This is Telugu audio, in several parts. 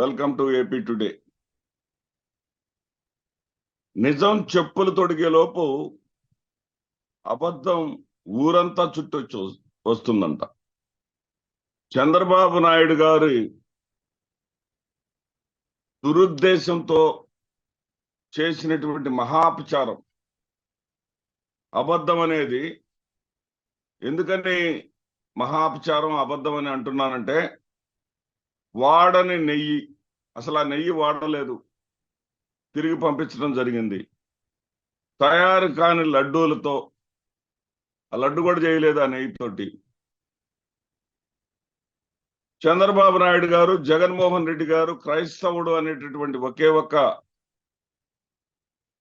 వెల్కమ్ టు ఏపీ టుడే నిజం చెప్పులు తొడిగే లోపు అబద్ధం ఊరంతా చుట్టూ వస్తుందంట. చంద్రబాబు నాయుడు గారి దురుద్దేశంతో చేసినటువంటి మహాపచారం అబద్ధం అనేది ఎందుకని మహాపచారం అబద్ధం అని అంటున్నానంటే వాడని నెయ్యి. అసలు ఆ నెయ్యి వాడలేదు. తిరిగి పంపించడం జరిగింది. తయారు కాని లడ్డూలతో ఆ లడ్డు కూడా చేయలేదు ఆ నెయ్యితోటి. చంద్రబాబు నాయుడు గారు జగన్మోహన్ రెడ్డి గారు క్రైస్తవుడు అనేటటువంటి ఒకే ఒక్క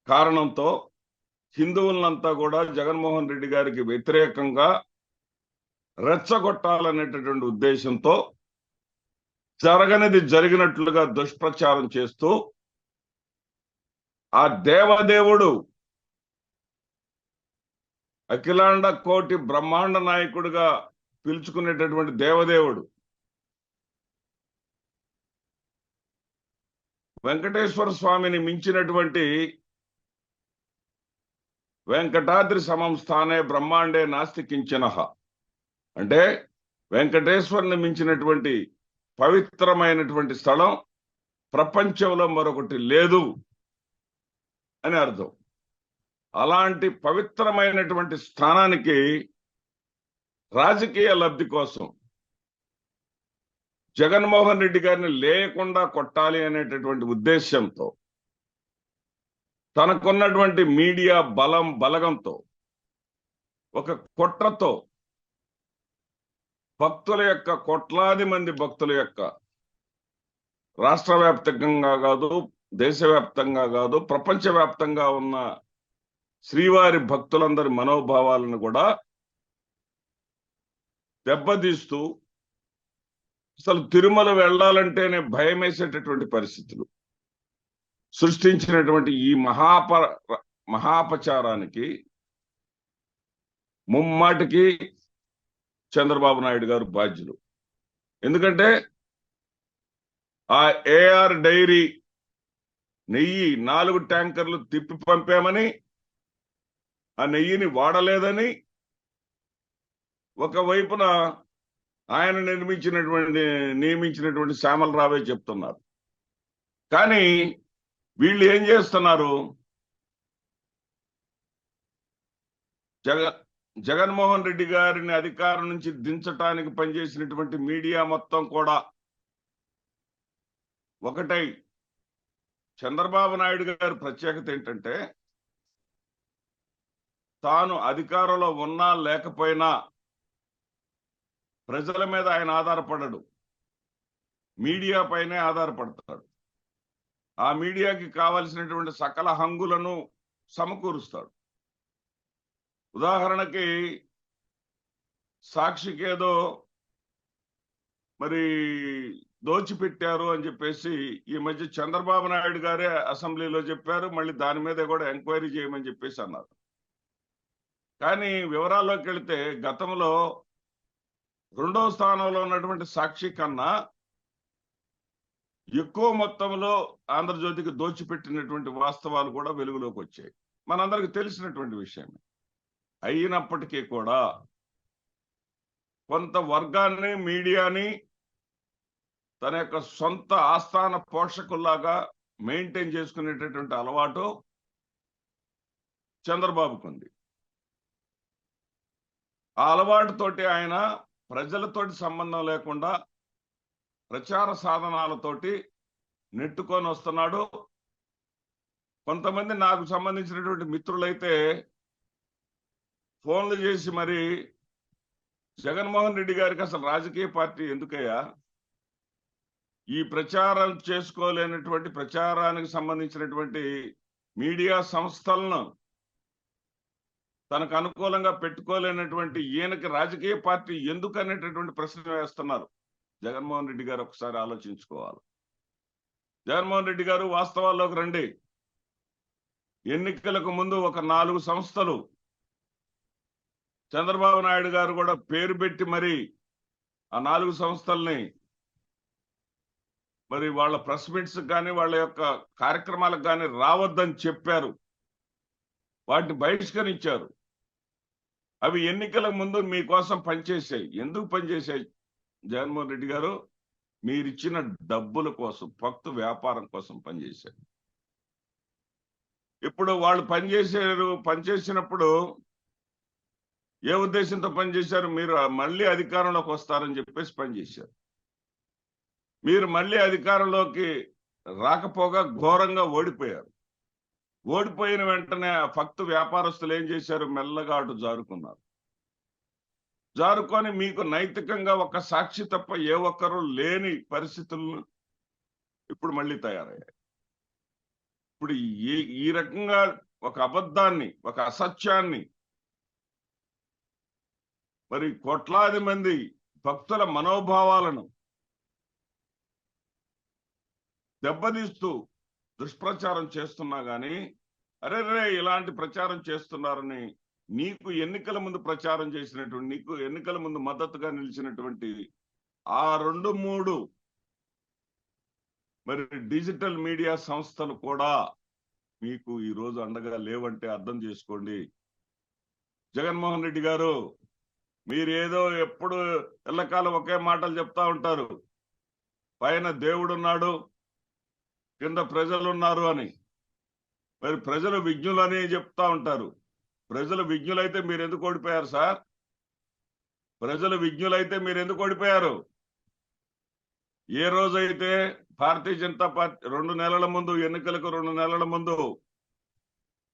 కారణంతో హిందువులంతా కూడా జగన్మోహన్ రెడ్డి గారికి వ్యతిరేకంగా రెచ్చగొట్టాలనేటటువంటి ఉద్దేశంతో జరగనిది జరిగినట్లుగా దుష్ప్రచారం చేస్తూ ఆ దేవదేవుడు అఖిలాండ కోటి బ్రహ్మాండ నాయకుడిగా పిలుచుకునేటటువంటి దేవదేవుడు వెంకటేశ్వర స్వామిని మించినటువంటి వెంకటాద్రి సమం స్థానే బ్రహ్మాండే నాస్తికించిన అంటే వెంకటేశ్వరుని మించినటువంటి పవిత్రమైనటువంటి స్థలం ప్రపంచంలో మరొకటి లేదు అని అర్థం. అలాంటి పవిత్రమైనటువంటి స్థానానికి రాజకీయ లబ్ధి కోసం జగన్మోహన్ రెడ్డి గారిని లేకుండా కొట్టాలి అనేటటువంటి ఉద్దేశంతో తనకున్నటువంటి మీడియా బలం బలగంతో ఒక కుట్రతో భక్తుల యొక్క కోట్లాది మంది భక్తుల యొక్క రాష్ట్ర వ్యాప్తంగా కాదు దేశవ్యాప్తంగా కాదు ప్రపంచవ్యాప్తంగా ఉన్న శ్రీవారి భక్తులందరి మనోభావాలను కూడా దెబ్బతీస్తూ అసలు తిరుమల వెళ్ళాలంటేనే భయం వేసేటటువంటి పరిస్థితులు. సృష్టించినటువంటి ఈ మహాప మహాపచారానికి ముమ్మాటికి చంద్రబాబు నాయుడు గారు బాధ్యులు. ఎందుకంటే ఆ ఏఆర్ డైరీ నెయ్యి నాలుగు ట్యాంకర్లు తిప్పి పంపామని ఆ నెయ్యిని వాడలేదని ఒకవైపున ఆయన నిర్మించినటువంటి నియమించినటువంటి శ్యామలరావే చెప్తున్నారు. కానీ వీళ్ళు ఏం చేస్తున్నారు? జగ జగన్మోహన్ రెడ్డి గారిని అధికారం నుంచి దించటానికి పనిచేసినటువంటి మీడియా మొత్తం కూడా ఒకటై. చంద్రబాబు నాయుడు గారి ప్రత్యేకత ఏంటంటే తాను అధికారంలో ఉన్నా లేకపోయినా ప్రజల మీద ఆయన ఆధారపడడు. మీడియా పైనే ఆధారపడతాడు. ఆ మీడియాకి కావలసినటువంటి సకల హంగులను సమకూరుస్తాడు. ఉదాహరణకి సాక్షికేదో మరి దోచిపెట్టారు అని చెప్పేసి ఈ మధ్య చంద్రబాబు నాయుడు గారే అసెంబ్లీలో చెప్పారు మళ్ళీ దాని మీద కూడా ఎంక్వైరీ చేయమని చెప్పేసి అన్నారు. కానీ వివరాల్లోకి వెళితే గతంలో రెండవ స్థానంలో ఉన్నటువంటి సాక్షి కన్నా ఎక్కువ మొత్తంలో ఆంధ్రజ్యోతికి దోచిపెట్టినటువంటి వాస్తవాలు కూడా వెలుగులోకి వచ్చాయి. మనందరికి తెలిసినటువంటి విషయమే. అయినప్పటికీ కూడా కొంత వర్గాన్ని మీడియాని తన యొక్క సొంత ఆస్థాన పోషకుల్లాగా మెయింటైన్ చేసుకునేటటువంటి అలవాటు చంద్రబాబుకు ఉంది. ఆ అలవాటుతోటి ఆయన ప్రజలతోటి సంబంధం లేకుండా ప్రచార సాధనాలతోటి నెట్టుకొని వస్తున్నాడు. కొంతమంది నాకు సంబంధించినటువంటి మిత్రులైతే ఫోన్లు చేసి మరి జగన్మోహన్ రెడ్డి గారికి అసలు రాజకీయ పార్టీ ఎందుకయ్యా? ఈ ప్రచారం చేసుకోలేనటువంటి ప్రచారానికి సంబంధించినటువంటి మీడియా సంస్థలను తనకు అనుకూలంగా పెట్టుకోలేనటువంటి ఈయనకి రాజకీయ పార్టీ ఎందుకు అనేటటువంటి ప్రశ్న వేస్తున్నారు? జగన్మోహన్ రెడ్డి గారు ఒకసారి ఆలోచించుకోవాలి. జగన్మోహన్ రెడ్డి గారు వాస్తవాల్లోకి రండి. ఎన్నికలకు ముందు ఒక నాలుగు సంస్థలు చంద్రబాబు నాయుడు గారు కూడా పేరు పెట్టి మరి ఆ నాలుగు సంస్థల్ని మరి వాళ్ళ ప్రెస్ మీట్స్ కానీ వాళ్ళ యొక్క కార్యక్రమాలకు కానీ రావద్దని చెప్పారు. వాటిని బహిష్కరించారు. అవి ఎన్నికల ముందు మీకోసం పనిచేసాయి ఎందుకు పనిచేసాయి జగన్మోహన్ రెడ్డి గారు మీరిచ్చిన డబ్బుల కోసం భక్తు వ్యాపారం కోసం పనిచేశారు. ఇప్పుడు వాళ్ళు పనిచేసారు పనిచేసినప్పుడు ఏ ఉద్దేశంతో పనిచేశారు? మీరు మళ్ళీ అధికారంలోకి వస్తారని చెప్పేసి పనిచేశారు. మీరు మళ్ళీ అధికారంలోకి రాకపోగా ఘోరంగా ఓడిపోయారు. ఓడిపోయిన వెంటనే ఆ వ్యాపారస్తులు ఏం చేశారు? మెల్లగా అటు జారుకున్నారు. జారుకొని మీకు నైతికంగా ఒక సాక్షి తప్ప ఏ ఒక్కరు లేని పరిస్థితులను ఇప్పుడు మళ్ళీ తయారయ్యాయి. ఇప్పుడు ఈ ఈ రకంగా ఒక అబద్ధాన్ని ఒక అసత్యాన్ని మరి కోట్లాది మంది భక్తుల మనోభావాలను దెబ్బతీస్తూ దుష్ప్రచారం చేస్తున్నా గాని అరే రే ఇలాంటి ప్రచారం చేస్తున్నారని నీకు ఎన్నికల ముందు ప్రచారం చేసినటువంటి నీకు ఎన్నికల ముందు మద్దతుగా నిలిచినటువంటి ఆ రెండు మూడు మరి డిజిటల్ మీడియా సంస్థలు కూడా మీకు ఈ రోజు అండగా లేవంటే అర్థం చేసుకోండి. జగన్మోహన్ రెడ్డి గారు మీరేదో ఎప్పుడు ఎల్లకాలం ఒకే మాటలు చెప్తా ఉంటారు. పైన దేవుడున్నాడు కింద ప్రజలు ఉన్నారు అని. మరి ప్రజలు విజ్ఞులని చెప్తా ఉంటారు. ప్రజలు విజ్ఞులైతే మీరు ఎందుకు ఓడిపోయారు సార్? ప్రజలు విజ్ఞులైతే మీరు ఎందుకు ఓడిపోయారు? ఏ రోజైతే భారతీయ జనతా పార్టీ రెండు నెలల ముందు ఎన్నికలకు రెండు నెలల ముందు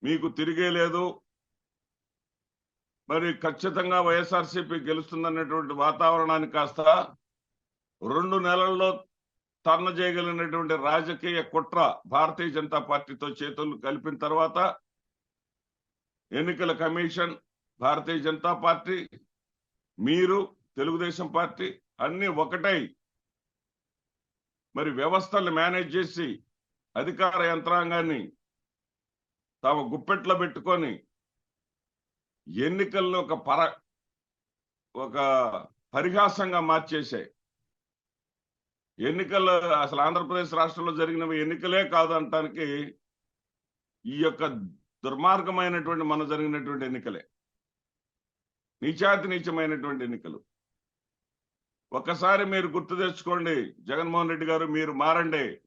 మీకు తిరిగే లేదు మరి ఖచ్చితంగా వైఎస్ఆర్సీపీ గెలుస్తుందన్నటువంటి వాతావరణాన్ని కాస్త రెండు నెలల్లో తరణ చేయగలిగినటువంటి రాజకీయ కుట్ర భారతీయ జనతా పార్టీతో చేతులు కలిపిన తర్వాత ఎన్నికల కమిషన్ భారతీయ జనతా పార్టీ మీరు తెలుగుదేశం పార్టీ అన్ని ఒకటై మరి వ్యవస్థలు మేనేజ్ చేసి అధికార యంత్రాంగాన్ని తాము గుప్పెట్లో పెట్టుకొని ఎన్నికల్లో ఒక పర ఒక పరిహాసంగా మార్చేశాయి. ఎన్నికలు అసలు ఆంధ్రప్రదేశ్ రాష్ట్రంలో జరిగినవి ఎన్నికలే కాదంటానికి ఈ యొక్క దుర్మార్గమైనటువంటి మన జరిగినటువంటి ఎన్నికలే. నీచాతి నీచమైనటువంటి ఎన్నికలు. ఒక్కసారి మీరు గుర్తు తెచ్చుకోండి జగన్మోహన్ రెడ్డి గారు మీరు మారండి.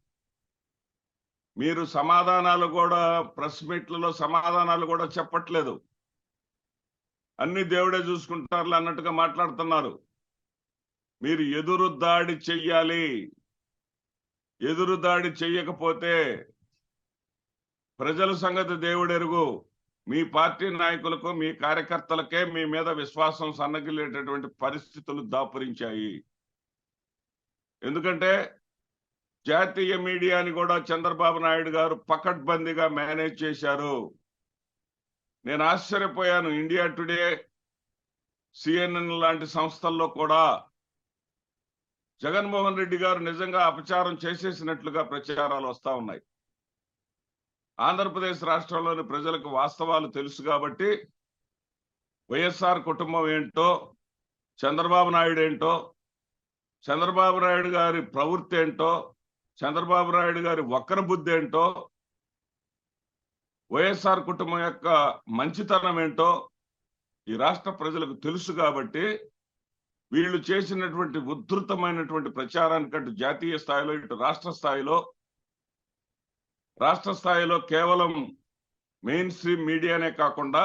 మీరు సమాధానాలు కూడా ప్రెస్ మీట్లలో సమాధానాలు కూడా చెప్పట్లేదు. అన్ని దేవుడే చూసుకుంటారు అన్నట్టుగా మాట్లాడుతున్నారు. మీరు ఎదురు దాడి చెయ్యాలి. ఎదురు దాడి చెయ్యకపోతే ప్రజల సంగతి దేవుడెరుగు. మీ పార్టీ నాయకులకు మీ కార్యకర్తలకే మీ మీద విశ్వాసం సన్నగిలేటటువంటి పరిస్థితులు దాపురించాయి. ఎందుకంటే జాతీయ మీడియాని కూడా చంద్రబాబు నాయుడు గారు పకడ్బందీగా మేనేజ్ చేశారు. నేను ఆశ్చర్యపోయాను. ఇండియా టుడే సిఎన్ఎన్ లాంటి సంస్థల్లో కూడా జగన్మోహన్ రెడ్డి గారు నిజంగా అపచారం చేసేసినట్లుగా ప్రచారాలు వస్తూ ఉన్నాయి. ఆంధ్రప్రదేశ్ రాష్ట్రంలోని ప్రజలకు వాస్తవాలు తెలుసు కాబట్టి వైఎస్ఆర్ కుటుంబం ఏంటో చంద్రబాబు నాయుడు ఏంటో చంద్రబాబు నాయుడు గారి ప్రవృత్తి ఏంటో చంద్రబాబు నాయుడు గారి వక్ర బుద్ధి ఏంటో వైఎస్ఆర్ కుటుంబం యొక్క మంచితనం ఏంటో ఈ రాష్ట్ర ప్రజలకు తెలుసు కాబట్టి వీళ్ళు చేసినటువంటి ఉద్ధృతమైనటువంటి ప్రచారానికి అటు జాతీయ స్థాయిలో ఇటు రాష్ట్ర స్థాయిలో రాష్ట్ర స్థాయిలో కేవలం మెయిన్ స్ట్రీమ్ మీడియానే కాకుండా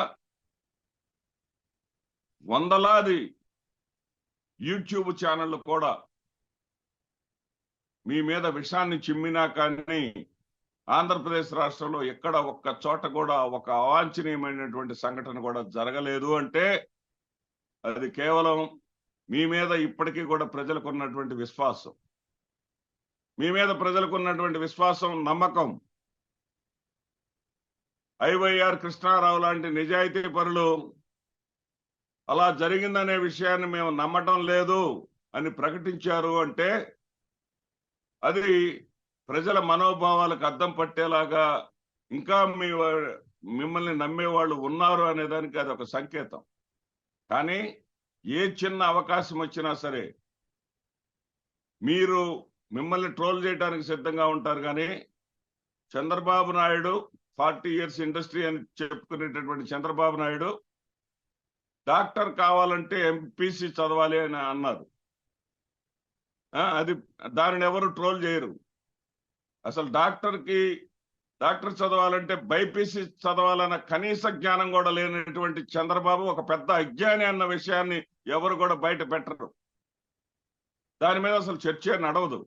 వందలాది యూట్యూబ్ ఛానళ్ళు కూడా మీ మీద విషాన్ని చిమ్మినా కానీ ఆంధ్రప్రదేశ్ రాష్ట్రంలో ఎక్కడ ఒక్క చోట కూడా ఒక అవాంఛనీయమైనటువంటి సంఘటన కూడా జరగలేదు అంటే అది కేవలం మీ మీద ఇప్పటికీ కూడా ప్రజలకు ఉన్నటువంటి విశ్వాసం. మీ మీద ప్రజలకు ఉన్నటువంటి విశ్వాసం నమ్మకం. ఐవైఆర్ కృష్ణారావు లాంటి నిజాయితీ పరులు అలా జరిగిందనే విషయాన్ని మేము నమ్మటం లేదు అని ప్రకటించారు అంటే అది ప్రజల మనోభావాలకు అద్దం పట్టేలాగా ఇంకా మీ మిమ్మల్ని నమ్మేవాళ్ళు ఉన్నారు అనే దానికి అది ఒక సంకేతం. కానీ ఏ చిన్న అవకాశం వచ్చినా సరే మీరు మిమ్మల్ని ట్రోల్ చేయడానికి సిద్ధంగా ఉంటారు కానీ Chandrababu Naidu forty years industry అని చెప్పుకునేటటువంటి చంద్రబాబు నాయుడు డాక్టర్ కావాలంటే ఎంపీసీ చదవాలి అని అన్నారు. అది దానిని ఎవరు ట్రోల్ చేయరు. అసలు డాక్టర్కి డాక్టర్ చదవాలంటే బైపీసీ చదవాలన్న కనీస జ్ఞానం కూడా లేనటువంటి చంద్రబాబు ఒక పెద్ద అజ్ఞాని అన్న విషయాన్ని ఎవరు కూడా బయట పెట్టరు. దాని మీద అసలు చర్చ నడవదు.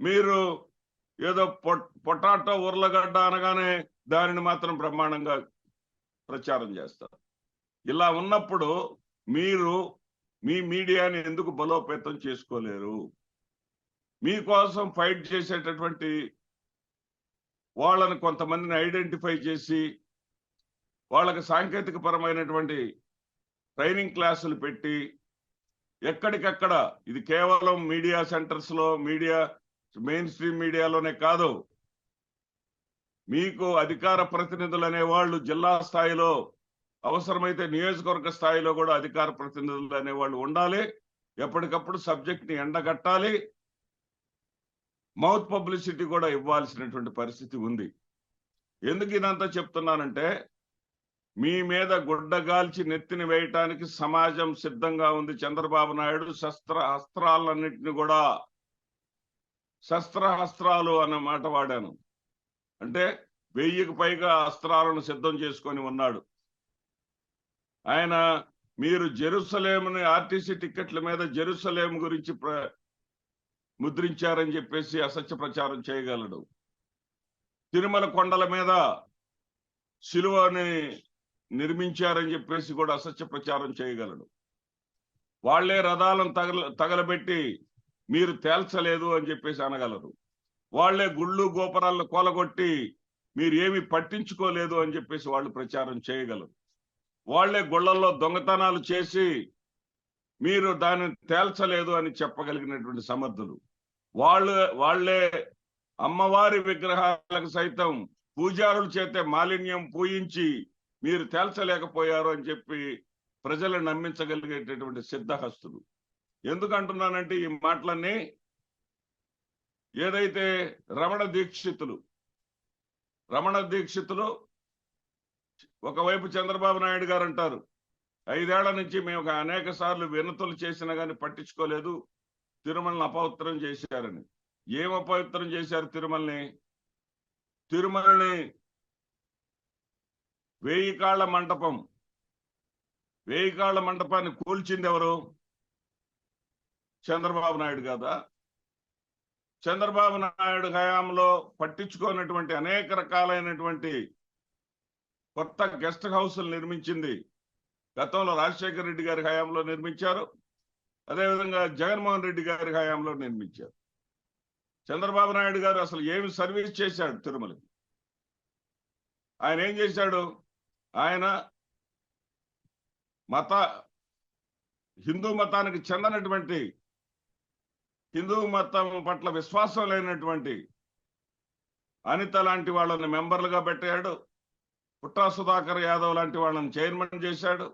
మీరు ఏదో పొటాటో ఉర్లగడ్డ అనగానే దానిని మాత్రం బ్రహ్మాండంగా ప్రచారం చేస్తారు. ఇలా ఉన్నప్పుడు మీరు మీ మీడియాని ఎందుకు బలోపేతం చేసుకోలేరు? మీకోసం ఫైట్ చేసేటటువంటి వాళ్ళని కొంతమందిని ఐడెంటిఫై చేసి వాళ్ళకి సాంకేతిక పరమైనటువంటి ట్రైనింగ్ క్లాసులు పెట్టి ఎక్కడికక్కడ ఇది కేవలం మీడియా సెంటర్స్లో మీడియా మెయిన్ స్ట్రీమ్ మీడియాలోనే కాదు మీకు అధికార ప్రతినిధులు అనేవాళ్ళు జిల్లా స్థాయిలో అవసరమైతే నియోజకవర్గ స్థాయిలో కూడా అధికార ప్రతినిధులు అనేవాళ్ళు ఉండాలి ఎప్పటికప్పుడు సబ్జెక్ట్ని ఎండగట్టాలి మౌత్ పబ్లిసిటీ కూడా ఇవ్వాల్సినటువంటి పరిస్థితి ఉంది. ఎందుకు ఇదంతా చెప్తున్నానంటే మీ మీద గుడ్డగాల్చి నెత్తిని వేయటానికి సమాజం సిద్ధంగా ఉంది. చంద్రబాబు నాయుడు శస్త్ర అస్త్రాలన్నింటినీ కూడా శస్త్రహస్త్రాలు అన్న మాట వాడాను. అంటే వెయ్యికి పైగా అస్త్రాలను సిద్ధం చేసుకొని ఉన్నాడు. ఆయన మీరు జెరూసలేముని ఆర్టీసీ టిక్కెట్ల మీద జెరూసలేం గురించి ప్ర- ముద్రించారని చెప్పేసి అసత్య ప్రచారం చేయగలడు. తిరుమల కొండల మీద శిలువని నిర్మించారని చెప్పేసి కూడా అసత్య ప్రచారం చేయగలడు. వాళ్ళే రథాలను తగల తగలబెట్టి మీరు తేల్చలేదు అని చెప్పేసి అనగలరు. వాళ్ళే గుళ్ళు గోపురాలను కోలగొట్టి మీరు ఏమి పట్టించుకోలేదు అని చెప్పేసి వాళ్ళు ప్రచారం చేయగలరు. వాళ్ళే గుళ్ళల్లో దొంగతనాలు చేసి మీరు దాన్ని తేల్చలేదు అని చెప్పగలిగినటువంటి సమర్థులు. వాళ్ళు వాళ్ళే అమ్మవారి విగ్రహాలకు సైతం పూజారులు చేతే మాలిన్యం పూయించి మీరు తేల్చలేకపోయారు అని చెప్పి ప్రజలను నమ్మించగలిగేటటువంటి సిద్ధహస్తులు. ఎందుకంటున్నానంటే ఈ మాటలన్నీ ఏదైతే రమణ దీక్షితులు రమణ దీక్షితులు ఒకవైపు చంద్రబాబు నాయుడు గారు అంటారు ఐదేళ్ళ నుంచి మేము అనేక సార్లు వినతులు చేసినా కానీ పట్టించుకోలేదు తిరుమలని అపవిత్రం చేశారని. ఏం అపవిత్రం చేశారు తిరుమలని? తిరుమలని వేయి కాళ్ళ మంటపం. వేయి కాళ్ళ మంటపాన్ని కూల్చింది ఎవరు? చంద్రబాబు నాయుడు కదా? చంద్రబాబు నాయుడు హయాంలో పట్టించుకోనటువంటి అనేక రకాలైనటువంటి కొత్త గెస్ట్ హౌస్లు నిర్మించింది గతంలో రాజశేఖర రెడ్డి గారి హయాంలో నిర్మించారు. అదేవిధంగా జగన్మోహన్ రెడ్డి గారి హయాంలో నిర్మించారు చంద్రబాబు నాయుడు గారు అసలు ఏమి సర్వీస్ చేశాడు తిరుమలకి ఆయన ఏం చేశాడు? ఆయన మత హిందూ మతానికి చెందనటువంటి హిందూ మతం పట్ల విశ్వాసం లేనటువంటి అనిత లాంటి వాళ్ళని మెంబర్లుగా పెట్టాడు. పుట్టా సుధాకర్ యాదవ్ లాంటి వాళ్ళని చైర్మన్ చేశాడు.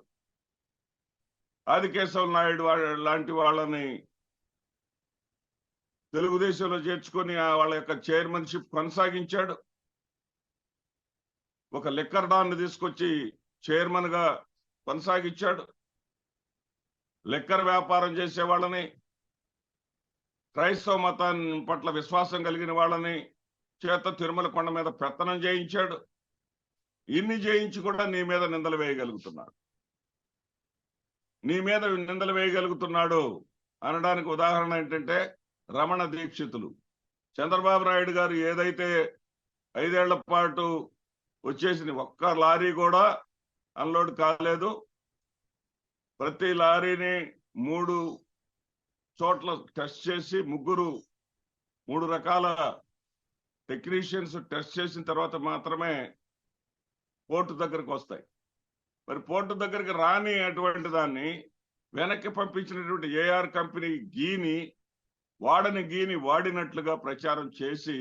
ఆదికేశవ నాయుడు లాంటి వాళ్ళని తెలుగుదేశంలో చేర్చుకొని వాళ్ళ యొక్క చైర్మన్షిప్ కొనసాగించాడు. ఒక లిక్కర్ డాన్ని తీసుకొచ్చి చైర్మన్గా కొనసాగించాడు. లిక్కర్ వ్యాపారం చేసే వాళ్ళని క్రైస్తవ మతాన్ని పట్ల విశ్వాసం కలిగిన వాళ్ళని చేత తిరుమల కొండ మీద పెత్తనం చేయించాడు. ఇన్ని చేయించి కూడా నీ మీద నిందలు వేయగలుగుతున్నాడు నీ మీద నిందలు వేయగలుగుతున్నాడు అనడానికి ఉదాహరణ ఏంటంటే రమణ దీక్షితులు. చంద్రబాబు నాయుడు గారు ఏదైతే ఐదేళ్ళ పాటు వచ్చేసింది ఒక్క లారీ కూడా అన్లోడ్ కాలేదు. ప్రతి లారీని మూడు చోట్ల టెస్ట్ చేసి ముగ్గురు మూడు రకాల టెక్నీషియన్స్ టెస్ట్ చేసిన తర్వాత మాత్రమే పోర్టు దగ్గరకు వస్తాయి. మరి పోర్టు దగ్గరికి రాని అటువంటి దాన్ని వెనక్కి పంపించినటువంటి ఏఆర్ కంపెనీ గీని వాడని గీని వాడినట్లుగా ప్రచారం చేసి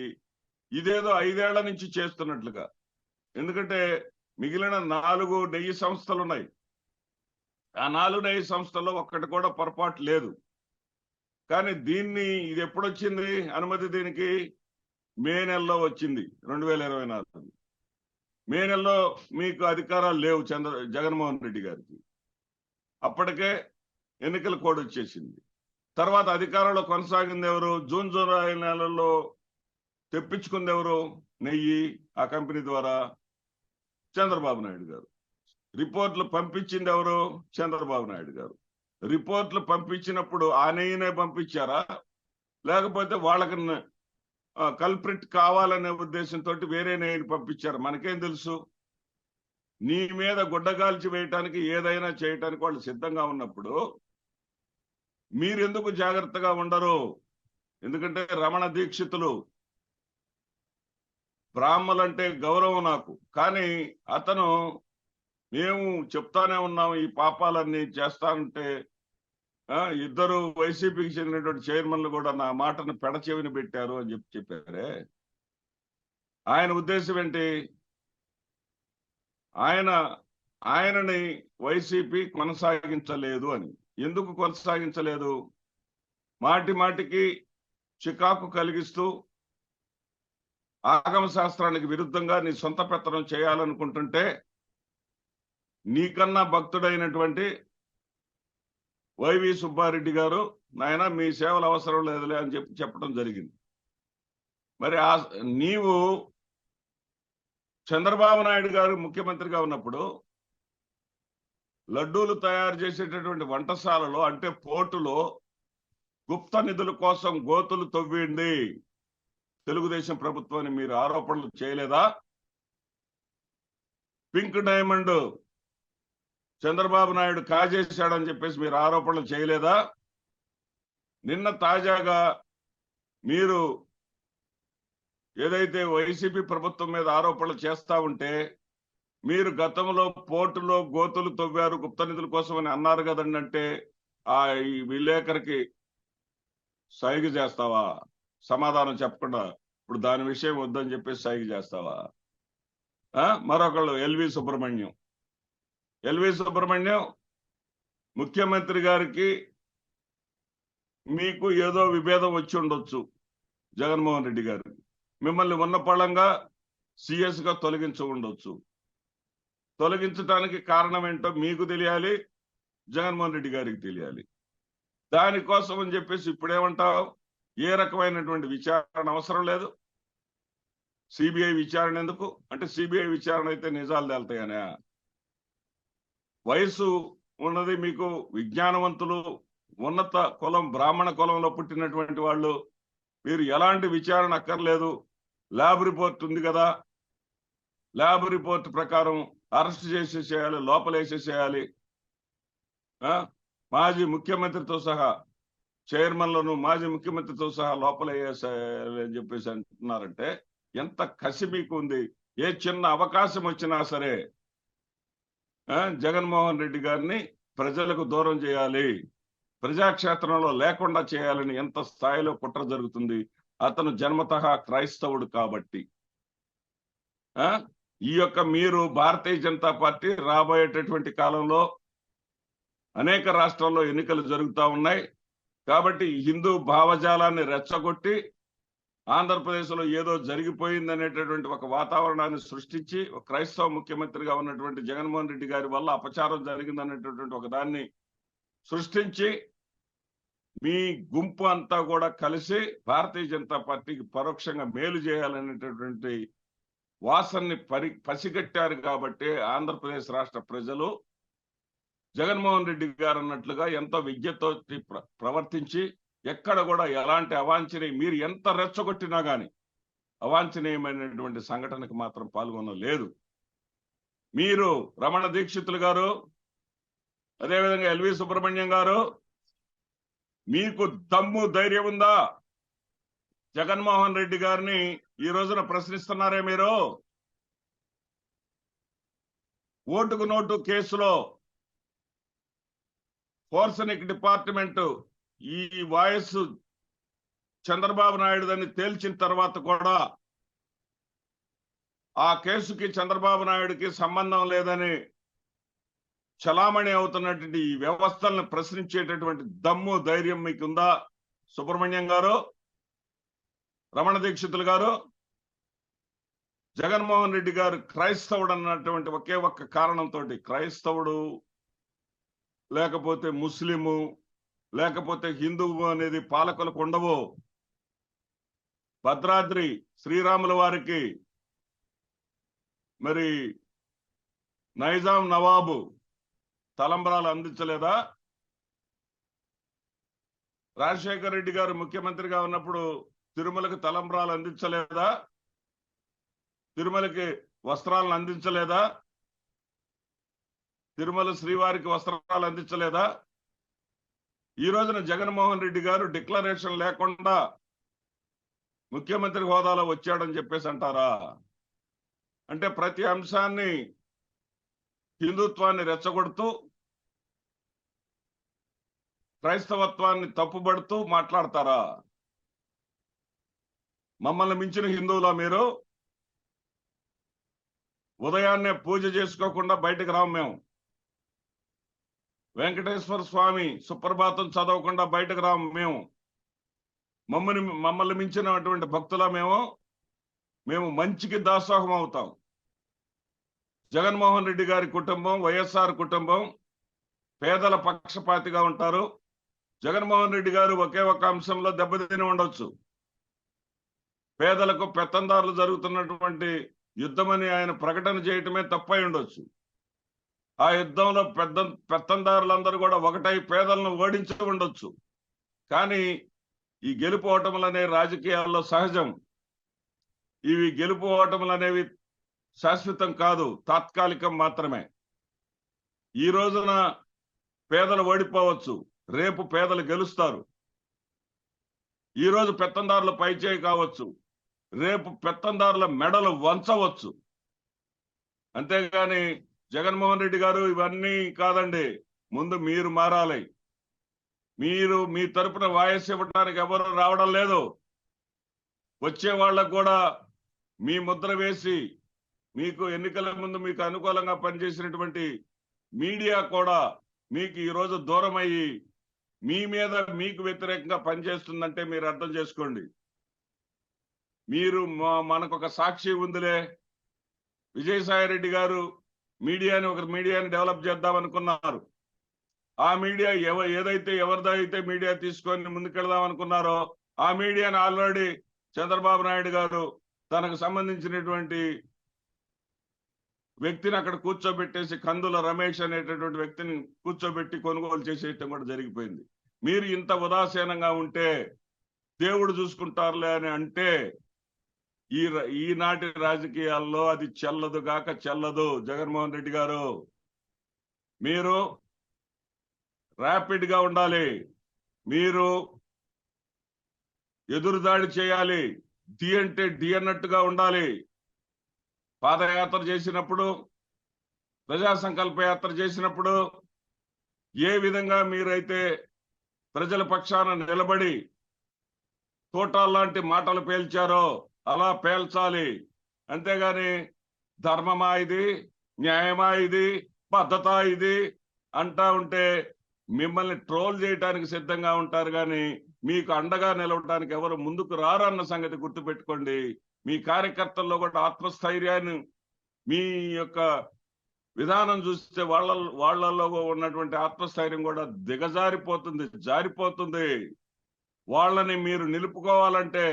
ఇదేదో ఐదేళ్ళ నుంచి చేస్తున్నట్లుగా. ఎందుకంటే మిగిలిన నాలుగు నెయ్యి సంస్థలు ఉన్నాయి. ఆ నాలుగు నెయ్యి సంస్థల్లో ఒక్కటి కూడా పొరపాటు లేదు. కానీ దీన్ని ఇది ఎప్పుడు వచ్చింది అనుమతి దీనికి మే నెలలో వచ్చింది రెండు వేల ఇరవై నాలుగు. మే నెలలో మీకు అధికారాలు లేవు చంద్ర జగన్మోహన్ రెడ్డి గారికి. అప్పటికే ఎన్నికల కోడ్ వచ్చేసింది. తర్వాత అధికారంలో కొనసాగింది ఎవరు జూన్ జూలై నెలల్లో తెప్పించుకుంది ఎవరు నెయ్యి ఆ కంపెనీ ద్వారా చంద్రబాబు నాయుడు గారు. రిపోర్ట్లు పంపించింది ఎవరు చంద్రబాబు నాయుడు గారు. రిపోర్ట్లు పంపించినప్పుడు ఆ నెయ్యినే పంపించారా? లేకపోతే వాళ్ళకి కల్ప్రిట్ కావాలనే ఉద్దేశంతో వేరే నేను పంపించారు. మనకేం తెలుసు? నీ మీద గుడ్డగాల్చి వేయటానికి ఏదైనా చేయటానికి వాళ్ళు సిద్ధంగా ఉన్నప్పుడు మీరెందుకు జాగ్రత్తగా ఉండరు? ఎందుకంటే రమణ దీక్షితులు బ్రాహ్మలంటే గౌరవం నాకు. కానీ అతను మేము చెప్తానే ఉన్నాం ఈ పాపాలన్నీ చేస్తానంటే ఇద్దరు వైసీపీకి చెందినటువంటి చైర్మన్లు కూడా నా మాటను పెడచెవిని పెట్టారు అని చెప్పి చెప్పారే. ఆయన ఉద్దేశం ఏంటి? ఆయన ఆయనని వైసీపీ కొనసాగించలేదు అని. ఎందుకు కొనసాగించలేదు? మాటి మాటికి చికాకు కలిగిస్తూ ఆగమ శాస్త్రానికి విరుద్ధంగా నీ సొంత పెత్తనం చేయాలనుకుంటుంటే నీకన్నా భక్తుడైనటువంటి వైవి సుబ్బారెడ్డి గారు నాయన మీ సేవలు అవసరం లేదులే అని చెప్పి చెప్పడం జరిగింది. మరి ఆ నీవు చంద్రబాబు నాయుడు గారు ముఖ్యమంత్రిగా ఉన్నప్పుడు లడ్డూలు తయారు చేసేటటువంటి వంటశాలలో అంటే పోర్టులో గుప్త నిధుల కోసం గోతులు తవ్వింది తెలుగుదేశం ప్రభుత్వాన్ని మీరు ఆరోపణలు చేయలేదా? పింక్ డైమండ్ చంద్రబాబు నాయుడు కాజేశాడని చెప్పేసి మీరు ఆరోపణలు చేయలేదా? నిన్న తాజాగా మీరు ఏదైతే వైసీపీ ప్రభుత్వం మీద ఆరోపణలు చేస్తా ఉంటే మీరు గతంలో పోర్టులో గోతులు తవ్వారు గుప్త నిధుల కోసం అని అన్నారు కదండి అంటే ఆ ఈ విలేకరికి సైగ చేస్తావా? సమాధానం చెప్పకుండా ఇప్పుడు దాని విషయం వద్దని చెప్పేసి సైగ చేస్తావా? ఆ? మరొకళ్ళు ఎల్వి సుబ్రహ్మణ్యం. ఎల్వి సుబ్రహ్మణ్యం ముఖ్యమంత్రి గారికి మీకు ఏదో విభేదం వచ్చి ఉండొచ్చు జగన్మోహన్ రెడ్డి గారు మిమ్మల్ని ఉన్న పళంగా సిఎస్గా తొలగించ ఉండొచ్చు. తొలగించడానికి కారణం ఏంటో మీకు తెలియాలి జగన్మోహన్ రెడ్డి గారికి తెలియాలి. దానికోసం అని చెప్పేసి ఇప్పుడేమంటావు? ఏ రకమైనటువంటి విచారణ అవసరం లేదు. సిబిఐ విచారణ ఎందుకు? అంటే సిబిఐ విచారణ అయితే నిజాలు తేలుతాయనే. వయసు ఉన్నది మీకు విజ్ఞానవంతులు ఉన్నత కులం బ్రాహ్మణ కులంలో పుట్టినటువంటి వాళ్ళు మీరు ఎలాంటి విచారణ అక్కర్లేదు. ల్యాబ్ రిపోర్ట్ ఉంది కదా. ల్యాబ్ రిపోర్ట్ ప్రకారం అరెస్ట్ చేసేసేయాలి లోపలేసేసేయాలి. ఆ? మాజీ ముఖ్యమంత్రితో సహా చైర్మన్లను మాజీ ముఖ్యమంత్రితో సహా లోపలేసేయాలి అని చెప్పేసి అంటున్నారంటే ఎంత కసి మీకు ఉంది. ఏ చిన్న అవకాశం వచ్చినా సరే జగన్మోహన్ రెడ్డి గారిని ప్రజలకు దూరం చేయాలి. ప్రజాక్షేత్రంలో లేకుండా చేయాలని ఎంత స్థాయిలో కుట్ర జరుగుతుంది. అతను జన్మతహా క్రైస్తవుడు కాబట్టి. ఆ ఈ యొక్క మీరు భారతీయ జనతా పార్టీ రాబోయేటటువంటి కాలంలో అనేక రాష్ట్రాల్లో ఎన్నికలు జరుగుతూ ఉన్నాయి. కాబట్టి హిందూ భావజాలాన్ని రెచ్చగొట్టి ఆంధ్రప్రదేశ్లో ఏదో జరిగిపోయింది అనేటటువంటి ఒక వాతావరణాన్ని సృష్టించి ఒక క్రైస్తవ ముఖ్యమంత్రిగా ఉన్నటువంటి జగన్మోహన్ రెడ్డి గారి వల్ల అపచారం జరిగింది అనేటటువంటి ఒక దాన్ని సృష్టించి మీ గుంపు అంతా కూడా కలిసి భారతీయ జనతా పార్టీకి పరోక్షంగా మేలు చేయాలనేటటువంటి వాసన్ని పరి పసిగట్టారు కాబట్టి ఆంధ్రప్రదేశ్ రాష్ట్ర ప్రజలు జగన్మోహన్ రెడ్డి గారు అన్నట్లుగా ఎంతో విద్యతో ప్ర- ప్రవర్తించి ఎక్కడ కూడా ఎలాంటి అవాంఛనీయ మీరు ఎంత రెచ్చగొట్టినా కానీ అవాంఛనీయమైనటువంటి సంఘటనకు మాత్రం పాల్గొనలేదు మీరు రమణ దీక్షితులు గారు అదేవిధంగా ఎల్వి సుబ్రహ్మణ్యం గారు మీకు దమ్ము ధైర్యం ఉందా? జగన్మోహన్ రెడ్డి గారిని ఈ రోజున ప్రశ్నిస్తున్నారే మీరు? ఓటుకు నోటు కేసులో ఫోర్సనిక్ డిపార్ట్మెంటు ఈ వాయిస్ చంద్రబాబు నాయుడుదని తేల్చిన తర్వాత కూడా ఆ కేసుకి చంద్రబాబు నాయుడుకి సంబంధం లేదని చలామణి అవుతున్నటువంటి ఈ వ్యవస్థలను ప్రశ్నించేటటువంటి దమ్ము ధైర్యం మీకుందా? సుబ్రహ్మణ్యం గారు రమణ దీక్షితులు గారు జగన్మోహన్ రెడ్డి గారు క్రైస్తవుడు అన్నటువంటి ఒకే ఒక్క కారణంతో క్రైస్తవుడు లేకపోతే ముస్లిము లేకపోతే హిందువు అనేది పాలకులకు ఉండవు. భద్రాద్రి శ్రీరాముల వారికి మరి నైజాం నవాబు తలంబరాలు అందించలేదా? రాజశేఖర రెడ్డి గారు ముఖ్యమంత్రిగా ఉన్నప్పుడు తిరుమలకు తలంబరాలు అందించలేదా? తిరుమలకి వస్త్రాలను అందించలేదా? తిరుమల శ్రీవారికి వస్త్రాలు అందించలేదా? ఈ రోజున జగన్మోహన్ రెడ్డి గారు డిక్లరేషన్ లేకుండా ముఖ్యమంత్రి హోదాలో వచ్చాడని చెప్పేసి అంటారా? అంటే ప్రతి అంశాన్ని హిందుత్వాన్ని రెచ్చగొడుతూ క్రైస్తవత్వాన్ని తప్పుబడుతూ మాట్లాడతారా? మమ్మల్ని మించిన హిందువులా మీరు? ఉదయాన్నే పూజ చేసుకోకుండా బయటకు రాము మేము. వెంకటేశ్వర స్వామి సుప్రభాతం చదవకుండా బయటకు రాము మేము. మమ్మల్ని మమ్మల్ని మించినటువంటి భక్తుల మేము. మేము మంచికి దాసోహం అవుతాం. జగన్మోహన్ రెడ్డి గారి కుటుంబం వైఎస్ఆర్ కుటుంబం పేదల పక్షపాతిగా ఉంటారు. జగన్మోహన్ రెడ్డి గారు ఒకే ఒక అంశంలో దెబ్బతిని ఉండొచ్చు. పేదలకు పెత్తందారులు జరుగుతున్నటువంటి యుద్ధమని ఆయన ప్రకటన చేయటమే తప్పై ఉండొచ్చు. ఆ యుద్ధంలో పెద్ద పెత్తందారులందరూ కూడా ఒకటై పేదలను ఓడించి ఉండొచ్చు. కానీ ఈ గెలుపు ఓటములనే రాజకీయాల్లో సహజం. ఇవి గెలుపు ఓటములనేవి శాశ్వతం కాదు తాత్కాలికం మాత్రమే. ఈ రోజున పేదలు ఓడిపోవచ్చు రేపు పేదలు గెలుస్తారు. ఈ రోజు పెత్తందారుల పైచేయి కావచ్చు రేపు పెత్తందారుల మెడలు వంచవచ్చు. అంతేగాని జగన్మోహన్ రెడ్డి గారు ఇవన్నీ కాదండి. ముందు మీరు మారాలి. మీరు మీ తరపున వాయిస్ ఇవ్వడానికి ఎవరు రావడం లేదు. వచ్చే వాళ్ళకు కూడా మీ ముద్ర వేసి మీకు ఎన్నికల ముందు మీకు అనుకూలంగా పనిచేసినటువంటి మీడియా కూడా మీకు ఈరోజు దూరం అయ్యి మీ మీద మీకు వ్యతిరేకంగా పనిచేస్తుందంటే మీరు అర్థం చేసుకోండి. మీరు మా- మనకు ఒక సాక్షి ఉందిలే. విజయసాయి రెడ్డి గారు మీడియాని ఒక మీడియాని డెవలప్ చేద్దాం అనుకున్నారు. ఆ మీడియా ఎవ ఏదైతే ఎవరిదైతే మీడియా తీసుకొని ముందుకెళ్దాం అనుకున్నారో ఆ మీడియాని ఆల్రెడీ చంద్రబాబు నాయుడు గారు తనకు సంబంధించినటువంటి వ్యక్తిని అక్కడ కూర్చోబెట్టేసి కందుల రమేష్ అనేటటువంటి వ్యక్తిని కూర్చోబెట్టి కొనుగోలు చేసేయటం కూడా జరిగిపోయింది. మీరు ఇంత ఉదాసీనంగా ఉంటే దేవుడు చూసుకుంటారులే అని అంటే ఈ ఈనాటి రాజకీయాల్లో అది చెల్లదు గాక చెల్లదు. జగన్మోహన్ రెడ్డి గారు మీరు ర్యాపిడ్గా ఉండాలి. మీరు ఎదురుదాడి చేయాలి. డి అంటే డి అన్నట్టుగా ఉండాలి. పాదయాత్ర చేసినప్పుడు ప్రజా సంకల్ప యాత్ర చేసినప్పుడు ఏ విధంగా మీరైతే ప్రజల పక్షాన నిలబడి తోటాల్లాంటి మాటలు పేల్చారో అలా పేల్చాలి. అంతేగాని ధర్మమా ఇది? న్యాయమా ఇది? పద్ధత ఇది? అంటా ఉంటే మిమ్మల్ని ట్రోల్ చేయడానికి సిద్ధంగా ఉంటారు కానీ మీకు అండగా నిలవడానికి ఎవరు ముందుకు రారన్న అన్న సంగతి గుర్తుపెట్టుకోండి. మీ కార్యకర్తల్లో కూడా ఆత్మస్థైర్యాన్ని మీ యొక్క విధానం చూస్తే వాళ్ళ వాళ్ళల్లో ఉన్నటువంటి ఆత్మస్థైర్యం కూడా దిగజారిపోతుంది జారిపోతుంది. వాళ్ళని మీరు నిలుపుకోవాలంటే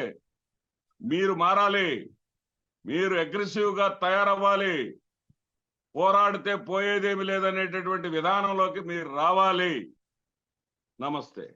మీరు మారాలి. మీరు అగ్రెసివ్గా తయారవ్వాలి. పోరాడితే పోయేదేమి లేదనేటటువంటి విధానంలోకి మీరు రావాలి. నమస్తే.